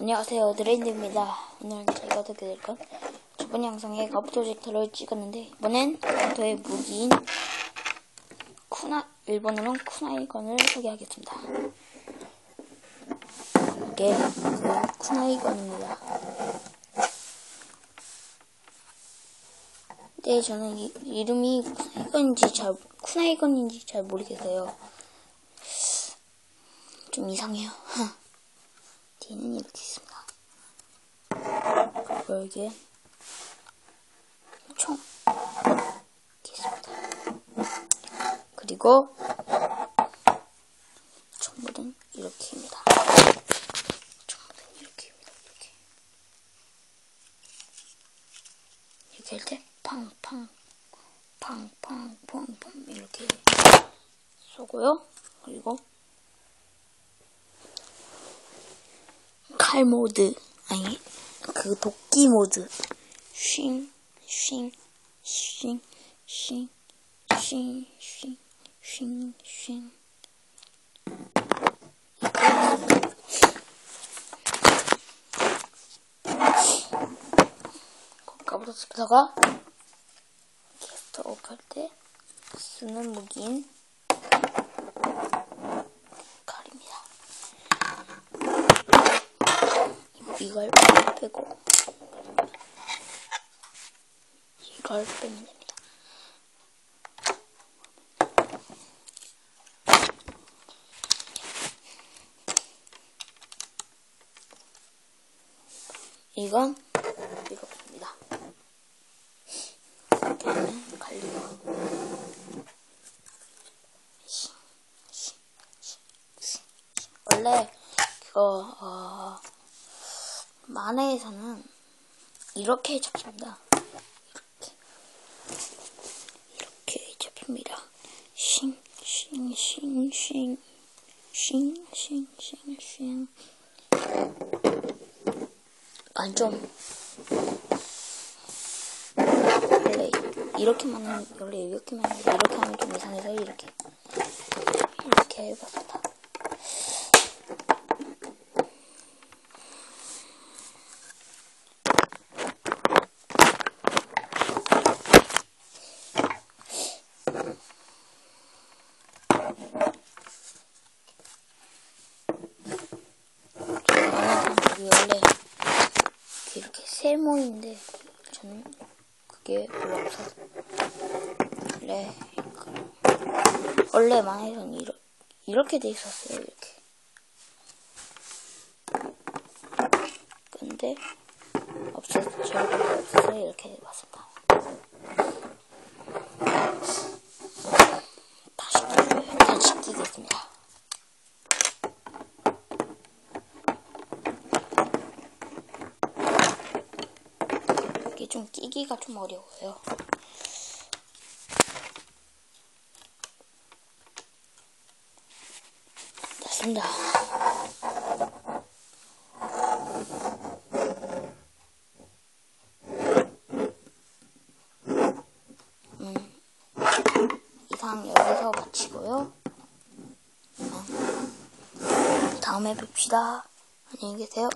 안녕하세요. 드레인드입니다. 오늘 제가 어떻게 될건 저번 영상에 가부 프로젝터를 찍었는데 이번엔 가부의 무기인 쿠나 일본어로는 쿠나이건을 소개하겠습니다. 이게 그 쿠나이건입니다. 네 저는 이, 이름이 쿠나이건인지 잘 쿠나이건인지 잘 모르겠어요. 좀 이상해요 뒤는 이렇게 있습니다. 그리고 여기에 총 있습니다. 그리고 전부는 이렇게입니다. 전부는 이렇게입니다. 이렇게 이렇게 할 때 팡팡 팡팡 팡팡 이렇게 쏘고요. 그리고 칼 모드 아니 그 도끼 모드 쉰, 쉰, 쉰, 쉰, 쉰, 쉰, 쉰, 쉰. 가부터 쓰다가 캐스터 업할 때 쓰는 무기인 이걸 빼고 이걸 빼면 됩니다. 이건 이렇습니다. 이렇게 갈리고 원래 그거 어, 만화에서는 이렇게 잡힙니다. 이렇게. 이렇게 잡힙니다. 싱, 싱, 싱, 싱, 싱, 싱, 싱, 싱. 아, 좀. 원래 이렇게만 원래 이렇게만 이렇게 하면 좀 이상해서 이렇게. 이렇게 해봤습 이게 원래 이렇게 세모인데 저는 그게 별로 없어서. 원래 원래 만에서는 이러, 이렇게 돼 있었어요 이렇게. 근데 없었죠 없어서 이렇게 해봤습니다 다시 다시 끼겠습니다 좀 끼기가 좀 어려워요. 됐습니다. 음, 이상 여기서 마치고요. 음, 다음에 뵙시다. 안녕히 계세요.